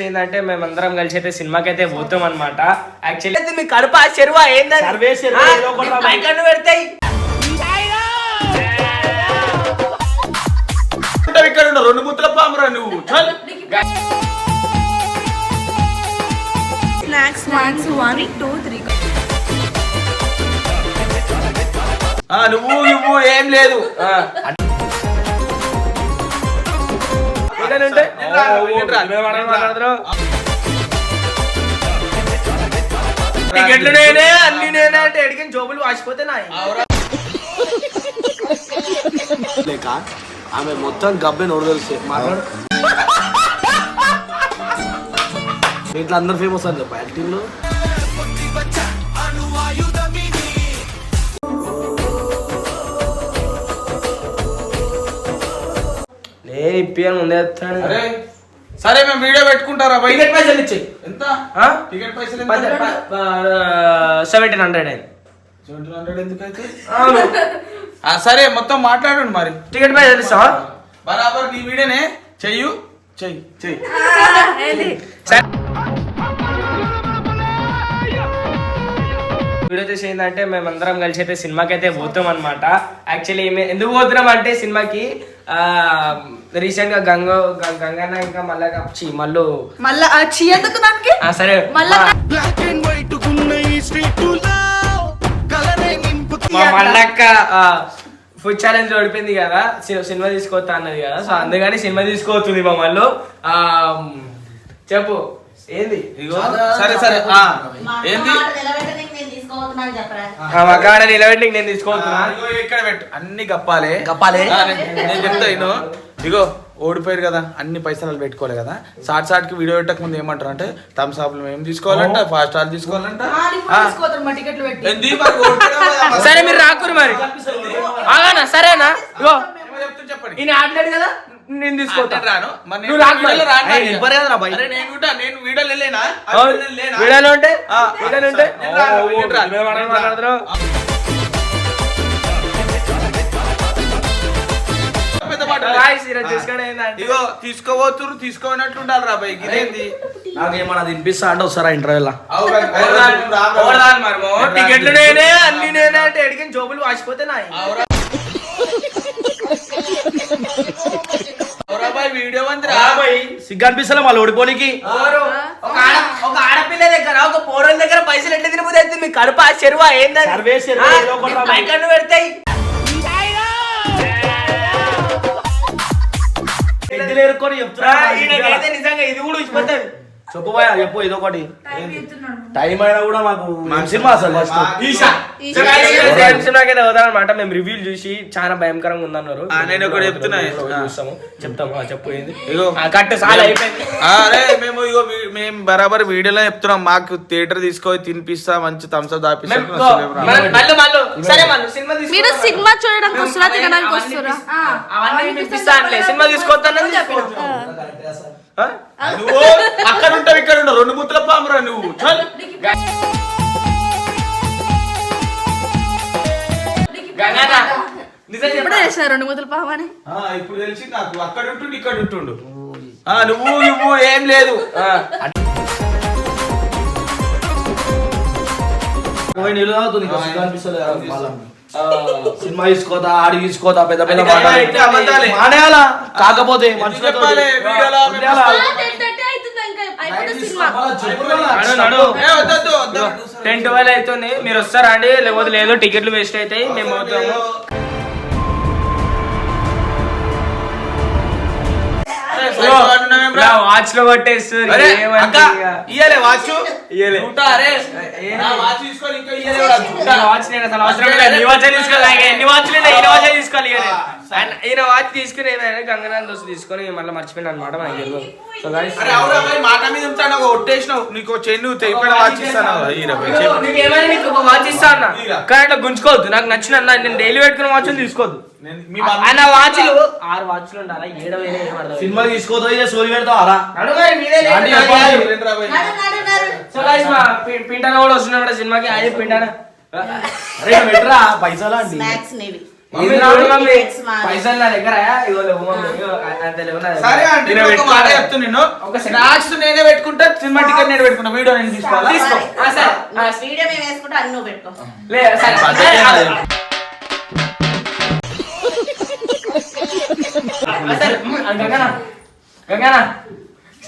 ఏంటంటే మేమందరం కలిసి అయితే సినిమాకి అయితే పోతాం అనమాట యాక్చువల్లీ అయితే మీ కడుపు ఆ చెరువా కన్ను పెడతాయి ఉంటావు ఇక్కడ రెండు ముద్దల పామురా నువ్వు. చల్. Snacks snacks one two three ఆ, నువ్వు నువ్వు ఏం లేదు. మాట్లాడుతున్నావు. టికెట్లు నేనే అన్ని నేనే అంటే ఎడిగిన జోబులు వాసిపోతే నా లేక ఆమె మొత్తం గబ్బే నోరు తెలిసే మాట్లాడు. ఇంట్లో అందరు ఫేమస్ అని చెప్ప యాక్టింగ్ లో నేను ఇప్పియను ముందే చెప్తాను అరే సరే మేము వీడియో పెట్టుకుంటారా బయట? టికెట్ పైసలు ఇచ్చేయి. ఎంత? టికెట్ పైసలు ఎంత? సెవెంటీన్ హండ్రెడ్ అయింది. 1700 ఎందుకైతే? అవును. ఆ, సరే మొత్తం మాట్లాడండి మరి. టికెట్ పైసలు ఇస్తావా బరాబర్ నీ వీడియోనే చెయ్యు. చెయ్యి చెయ్యి. వీడియో చేసి ఏంటంటే మేమందరం కలిసి అయితే సినిమాకి అయితే పోతాం అనమాట యాక్చువల్లీ ఎందుకు పోతున్నాం అంటే సినిమాకి రీసెంట్గా గంగ గంగన్న ఇంకా మళ్ళా చి మళ్ళీ మళ్ళా ఆ చీ ఎందుకు దానికి? ఆ, సరే. మళ్ళా మా మళ్ళక్క ఫుడ్ ఛాలెంజ్ ఓడిపోయింది కదా. సినిమా తీసుకోవద్దా అన్నది కదా. సో అందుకని సినిమా తీసుకోవచ్చుంది మా మళ్ళు. ఆ, చెప్పు. ఏంది? సరే సరే ఆ, ఏంది? ఆ, మా కాడ నిలబెట్టి నేను ఇక్కడ పెట్టు. అన్ని గప్పాలే. గప్పాలే? నేను- నేను చెప్తా ఇను ఇగో ఓడిపోయారు కదా అన్ని పైసలు పెట్టుకోవాలి కదా. సాట్ సాట్కి వీడియో పెట్టక ముందు ఏమంటారు అంటే థమ్స్ అప్ మేము తీసుకోవాలంట ఫాస్ట్ స్టార్ తీసుకోవాలంట. సరే మీరు రాకురు మరి. అలానా సరేనా? ఇగో. చెప్పండి. ఈయన కదా? నేను తీసుకోతా నేను రాను. నువ్వు నేను కూడా నేను వీడియోలో లేనా? వీడియోలో ఉంటే? వీడియోలో ఉంటే? ఇగో తీసుకోబోతురు తీసుకోనట్లు ఉండాలి రా బై ఇదేంది నాకేమన్నా తినిపిస్తా అంటే వస్తారా ఇంటర్వ్యూలా. టికెట్లు నేనే అన్ని నేనే అంటే ఎడిగిన జోబులు వాసిపోతే నా వీడియో ఉంది రా. సిగ్గు అనిపిస్తలే మళ్ళీ ఓడిపోనికి ఎవరు? ఒక ఆడ ఒక ఆడపిల్ల దగ్గర ఒక పోరల దగ్గర పైసలు ఎట్లా తినిపోతే మీ కడుపు ఆ చెరువా ఏందని కన్ను పెడతాయి. నిజంగా ఇది కూడా ఉచిపోతుంది చెప్పు భయ చెప్పు ఇదో ఒకటి. టైం అయినా కూడా మాకు సినిమా అసలు అవుతారనమాట మేము రివ్యూ చూసి చాలా భయంకరంగా ఉందన్నారు. ఆ, నేను ఒకటి చెప్తున్నా. చూస్తాము. చెప్తాము. ఆ, చెప్పు ఏంది? చాలా అయిపోయింది. ఆ, అరే మేము ఇగో మేము బరాబర్ వీడియోలో చెప్తున్నాం. మాకు థియేటర్ తీసుకొని తినిపిస్తా మంచి థమ్స్ అప్ దాపిస్తా మేము- మళ్ళీ- మళ్ళీ మళ్ళీ. సరే మళ్ళీ సినిమా మీరు. సినిమా చూడడానికి వస్తురా? తినడానికి సినిమా చెప్పిన. నువ్వు అక్కడ ఉంటావు ఇక్కడ ఉంటావు రెండు ముద్దల పామురా నువ్వు. చల్. గంగాన నిజం రెండు ముద్దలు ఇప్పుడు తెలిసి నాకు అక్కడ ఉంటుండు ఇక్కడ ఉంటుండు. ఆ, నువ్వు నువ్వు ఏం లేదు. సినిమా తీసుకోదా ఆడి తీసుకోదా పెద్ద పెద్ద. మానేయాలా? కాకపోతే మనుషులతో. టెన్ ట్వెల్వ్ అవుతుంది. మీరు వస్తారా అండి? లేకపోతే లేదు టికెట్లు వేస్ట్ అవుతాయి. మేము అవుతాము వాచ్లో ఇక. ఇయ్యలే వాచ్ ఇయ్యలే. అరే వాచ్ తీసుకొని ఇంకా ఇయ్యలే. ఈ వాచ్ నేను అసలు అవసరం లేదు నీ వాచ్ తీసుకోవాలి ఎన్ని వాచ్లు ఉన్నాయి వాచ్ తీసుకోవాలి నేను. ఆయన- ఈయన వాచ్ తీసుకుని ఏమైనా గంగనాథ్ దోస్తు తీసుకొని మళ్ళీ మర్చిపోయిన అనమాట మనకి తెలియదు సో guys, అరే భయ్, మాట మీద ఉంటాను ఒక ఒట్టేసినావు. నీకు చెన్ను తెగిపోయిన వాచ్ ఇస్తాను? ఈరా భయ్, ఇదిగో, చెప్పు. నీకు ఏమైనా నీకు ఒక వాచ్ ఇస్తా అన్న. ఇరా. కానీ అట్లా గుంజుకోవద్దు. నాకు నచ్చిన అన్న నేను డైలీ పెట్టుకున్న వాచ్ తీసుకోవద్దు. మీ ఆయన వాచ్లు ఆరు వాచ్లు ఉండాలి? ఏడవైనా ఏమడదు సినిమా తీసుకోదా ఇదే సోది పెడతావారా. సో మా పింటాన కూడా వస్తున్నాడు సినిమాకి. అదే పింటాన. అరే పెట్టరా? పైసలా అండి? స్నాక్స్ నేవి. పైసలు నా దగ్గర. సరే అంటే నేను ఒక మాట పెట్టుకోవాలి. చెప్తున్నా నేను. ఒక సెకండ్. స్నాక్స్ నేనే పెట్టుకుంటా సినిమా టికెట్ నేను పెట్టుకుంటా. వీడియో నేను తీసుకోవాలా? తీసుకో. వీడియో మేము వేసుకుంటే అన్ని నువ్వు పెట్టుకో. లే, గంగనా. గంగనా.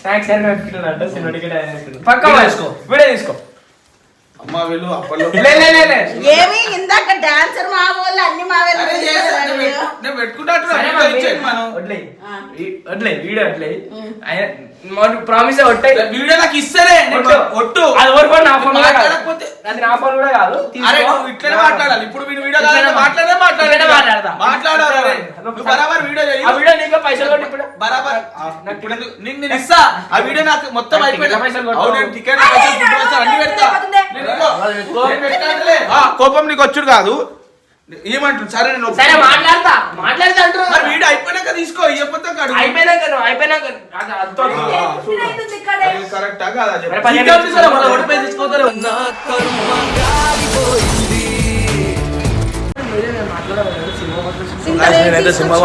స్నాక్స్ ఏమైనా సినిమా టికెట్. వీడియో తీసుకో. అమ్మ వీళ్ళు అప్పట్లో ఏమి? ఇందాక డాన్సర్ మా వాళ్ళు అన్ని మా నేను వీడియో. ప్రామిస్ వీడియో నాకు ఇస్తేనే నేను ఒట్టు. అది ఎవరు కూడా నా ఫోన్ కాదు. అది నా ఫోన్ కూడా కాదు. అరే ఇట్లనే మాట్లాడాలి. ఇప్పుడు వీడు వీడియో కావాలంటే మాట్లాడే. మాట్లాడే. మాట్లాడతా. మాట్లాడాలి బరాబర్ వీడియో చేయి. ఆ వీడియో నీకు పైసలు కొట్టి ఇప్పుడు బరాబర్. నాకు నేను ఇస్తా. ఆ వీడియో నాకు మొత్తం అయిపోయింది. పైసలు కొట్టు. అవును, నేను టికెట్ పైసలు అన్ని పెడతా. కోపం నీకు వచ్చుడు కాదు. ఏమంటుంది సరే నేను సరే. మాట్లాడతా. మాట్లాడతా అంటున్నా వీడియో అయిపోయినాక తీసుకో ఇవ్వకపోతే. అయిపోయినాక నువ్వు అయిపోయినాక కరెక్టా కాదా ఓడిపోయి తీసుకోతారు నేనైతే సినిమా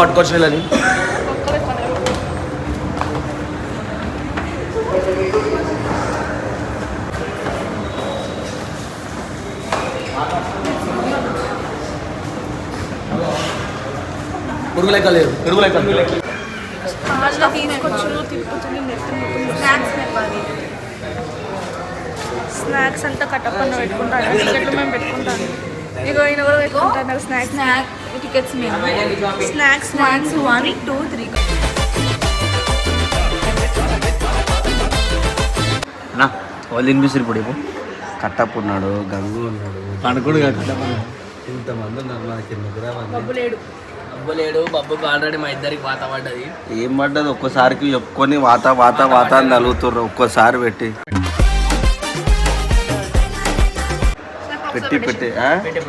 పట్టుకొచ్చిన పురుగు లెక్క లేదు పెరుగు లెక్క. లేదు. అట్లా తీసుకొచ్చు తిప్పుతుంది స్నాక్స్ అంతా కట్టపన్న పెట్టుకుంటాను టికెట్లు మేము పెట్టుకుంటాను ఇగో ఈయన కూడా పెట్టుకుంటాను స్నాక్స్ స్నాక్ టికెట్స్ మేము. Snacks snacks one two three. నా వాళ్ళు వినిపిస్తారు ఇప్పుడు ఇప్పుడు కట్టప్ ఉన్నాడు గంగు ఉన్నాడు. పనుకుడు ఇంతమంది ఉన్నారు మనకి బబ్బులేడు లేడు బబ్బుకు ఆల్రెడీ మా ఇద్దరికి వాత పడ్డది. ఏం పడ్డది? ఒక్కసారికి చెప్పుకొని వాత వాత వాత అని తలుగుతుర్రు ఒక్కసారి పెట్టి. పెట్టి పెట్టి?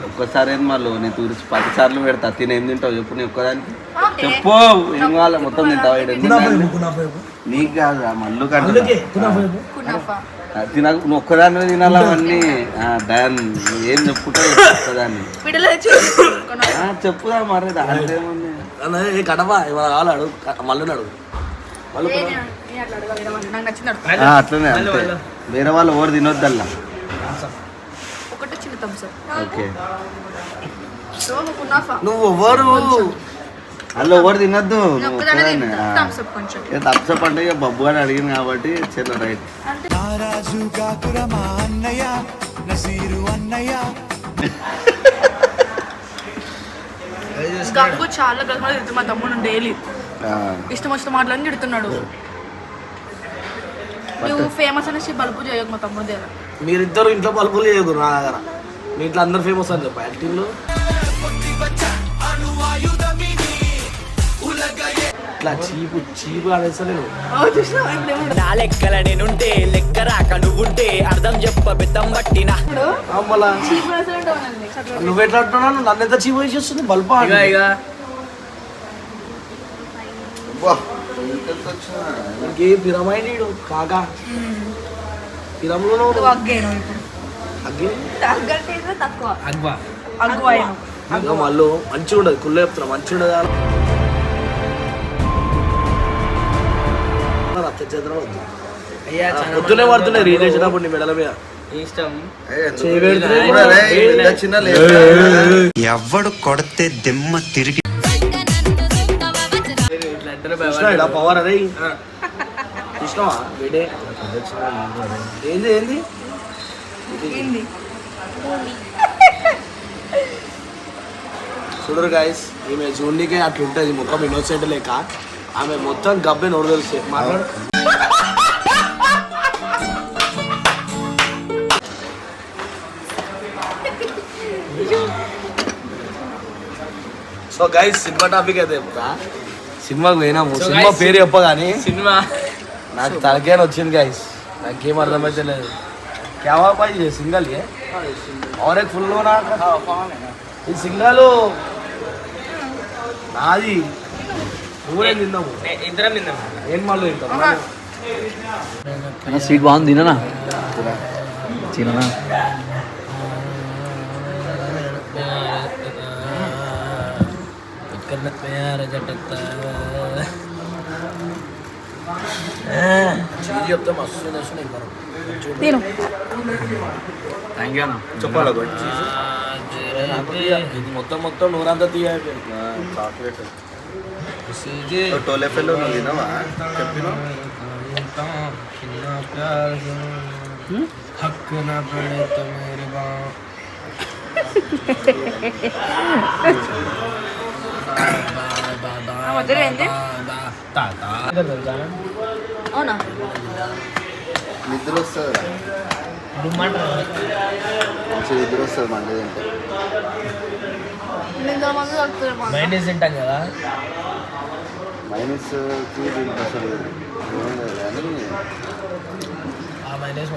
ఒక్కసారి ఏం మళ్ళీ? నీ తూరిచి పది సార్లు పెడతా. తిని ఏం తింటావు? చెప్పు నీ ఒక్కదానికి. చెప్పు ఏం కావాలి మొత్తం తింటావు? నీకు కాదు మల్లు కంటే కునఫా. తినక నువ్వు ఒక్కదాన్ని తినాలా అవన్నీ? ఆ, దాన్ని ఏం చెప్పుకుంటావు ఒక్కదాన్ని. పిడలు తెచ్చి ఆ, చెప్పుదా మరి? దాంట్లో ఏముంది? అన్న ఏ కడప ఇవాళ కావాలి అడుగు. మళ్ళీ అడుగు అట్లనే అంతే. వేరే వాళ్ళు ఎవరు తినొద్దల్లా? ఓకే. నువ్వు ఎవరు? అల్ల ఎవరు తినొద్దు? తప్సప్ అంటే ఇక బబ్బు అని అడిగింది కాబట్టి చలో రైట్. గంగు చాలా తిడుతుంది మా తమ్ముడు డైలీ ఇష్టం వచ్చిన తిడుతున్నాడు. నువ్వు ఫేమస్ అనేసి చేయకు మా తమ్ముడు దగ్గర మీరిద్దరు ఇంట్లో పలుపులు చేయదు నా దగ్గర మీ ఇంట్లో అందరు ఫేమస్ అని చెప్పి. యాక్టింగ్లో? ఇట్లా చీపు చీపు అనేసలేను నా లెక్కల నేనుంటే లెక్క రాక నువ్వుంటే అర్థం చెప్ప బెత్తం పట్టిన. మళ్ళా నువ్వు ఎట్లా అంటున్నావు నన్ను? ఎంత చీపు వేసేస్తుంది బల్బా ఇక? మనకి పిరమైండ్ కాకా. పిరంలో అగ్వా మళ్ళీ మంచిగా ఉండదు కుళ్ళ చెప్తున్నా మంచిగా ఉండదు వద్దు. అయ్యా పడుతున్నాయి రీల్ చేసినప్పుడు నీ మెడల మీద. ఇష్టం. ఎవడు కొడితే దిమ్మ తిరిగి పవర్ వీడే. ఏంది ఏంది? ఏంది? చూడరు గాయస్ ఈమె జూన్నికే అట్లుంటుంది. ముఖం ఇన్నోసెంట్ లేక. ఆమె మొత్తం గబ్బే నోరు తెలిసే మాట్లాడు సో గైస్ సినిమా టాపిక్ అయితే చెప్తా సినిమాకి పోయినాము So సినిమా guys, పేరు చెప్పగానే సినిమా నాకు తలకేన వచ్చింది గైస్ నాకేం అర్థమైతే లేదు క్యావా పాయి సింగల్ ఏ और एक फुल ना ఈ సింగల్ నాది నువ్వే తిన్నావు నే- ఇద్దరం తిందాం ఏం మళ్ళీ తింటావు స్వీట్ బాగుంది తిననా? తిననా? చెప్తే మస్తు వస్తున్నాయి మనం తిను. చెప్పాలి ఇది మొత్తం మొత్తం నూరంతా తీయ చాక్లెట్. టోలే ఫెల్లో నువ్వు తినవా చెప్పిన హక్కు నా పడే తో మేరే బా అవునా నిద్ర వస్తుంది మంచి నిద్ర వస్తుంది మండి తింటే మైనస్ తింటాం కదా మైనస్ తింటే అసలు ఏం లేదు కానీ ఆ minus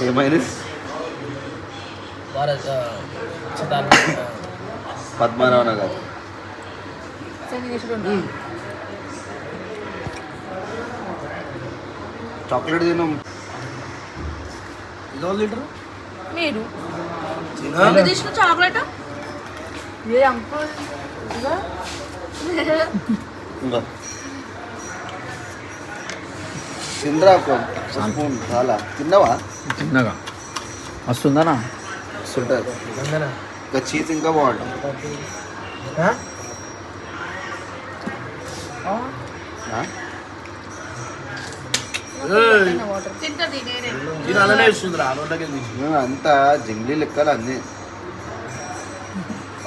A minus Padmarao Nagar chocolate తిను. ఇదో లీటర్? మీరు? చాక్లెట్ ఏ అంకుల్? ఇదిగో. ఇంకా. తింద్రా ఒక స్పూన్ చాలా. తిన్నావా? చిన్నగా వస్తుందనా? వస్తుంటుంది ఇంకా చీజ్ ఇంకా బాగుంటుంది అంతా జింగ్లీ లెక్కలు అన్నీ.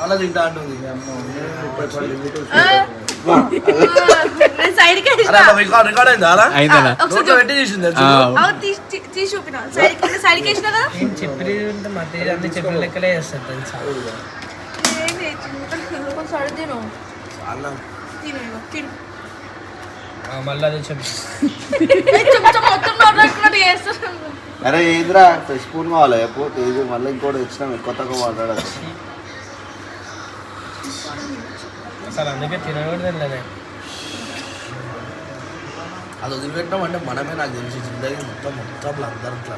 అలా రికార్డ్ రికార్డ్ అయిందా? అలా? అయిందనా ఒకసారి నోట్లో పెట్టి తీసింది తెలుసా? అవి తీసి తీ- తీసి చూపిన. సైడ్కి సైడ్కి వేసిన కదా? చెప్పి ఉంటే మా తేజ్ అన్ని చెప్పిన లెక్కలే చేస్తారు తెలుసా? ఏంటి కొంచెం సైడ్ తిను. చాలా. తిను ఇగో, తిను. ఆ, మళ్ళీ అదే చెప్పి. అరే ఏంద్రా? స్పూన్ కావాలి మళ్ళీ ఇంకోటి తెచ్చినాం ఎక్కువ తక్కువ అసలు అందుకే తినకూడదు లేదు అది వదిలిపెట్టాం అంటే మనమే నాకు తెలిసి జిందగీ మొత్తం మొత్తం అందరం ఇట్లా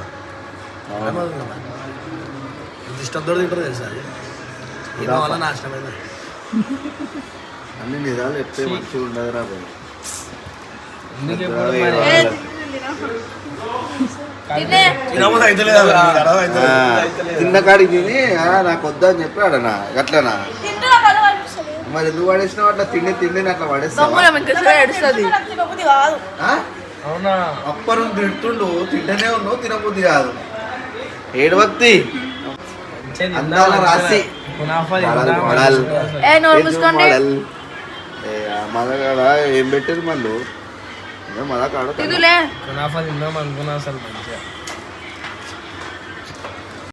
ఇష్టంతో తింటారు తెలుసా అది? ఏదో వల్ల నాశనమైంది. అన్ని నిజాలు చెప్తే మంచిగా ఉండదు రా ఎప్పుడు తిన్న కాడికి తిని ఆ, నాకు వద్దా అని చెప్పి ఆడనా గట్లనా తింటూ నాకు అలా అనిపిస్తుంది మరి ఎందుకు పడేసినావు? అట్లా తిండి తిండి అట్లా పడేస్తావా? దొంగలం ఇంకా సరే ఏడుస్తుంది. తినబుద్ధి కాదు ఆ? అవునా? అప్పటి నుండి తింటుండు తింటనే ఉన్నావు తినబుద్ధి కాదు. ఏడు భక్తి. అందాల మోడల్, తిందాం. మోడల్. ఏ నోరు ఏజ్ మూసుకోండి. మోడల్. ఏ, ఆ మగగాడ ఏం పెట్టారు మళ్ళీ మళ్ళా కాడ తిదులే. కునాఫా తిందాం అనుకున్నా అసలు మంచిగా.